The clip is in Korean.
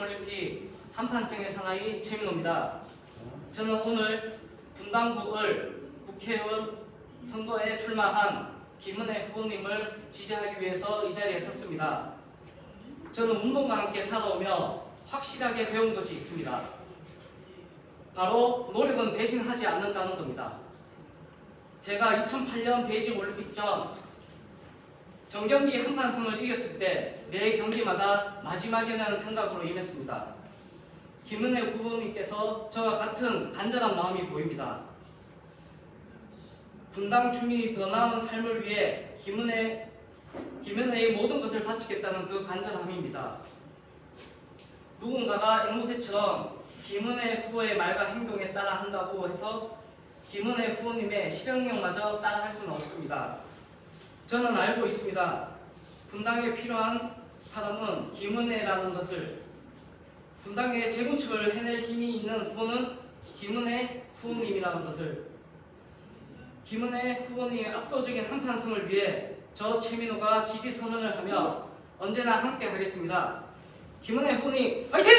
올림픽 한판승의 사나이 최민호입니다. 저는 오늘 분당구을 국회의원 선거에 출마한 김은혜 후보님을 지지하기 위해서 이 자리에 섰습니다. 저는 운동과 함께 살아오며 확실하게 배운 것이 있습니다. 바로 노력은 배신하지 않는다는 겁니다. 제가 2008년 베이징 올림픽 전 정경기 한판승을 이겼을 때 매 경기마다 마지막에는 생각으로 임했습니다. 김은혜 후보님께서 저와 같은 간절한 마음이 보입니다. 분당 주민이 더 나은 삶을 위해 김은혜 김은혜의 모든 것을 바치겠다는 그 간절함입니다. 누군가가 앵무새처럼 김은혜 후보의 말과 행동에 따라 한다고 해서 김은혜 후보님의 실행력마저 따라할 수는 없습니다. 저는 알고 있습니다. 분당에 필요한 사람은 김은혜라는 것을 분당의 재건축을 해낼 힘이 있는 후보는 김은혜 후보님이라는 것을 김은혜 후보님의 압도적인 한판승을 위해 저 최민호가 지지 선언을 하며 언제나 함께 하겠습니다. 김은혜 후보님 화이팅!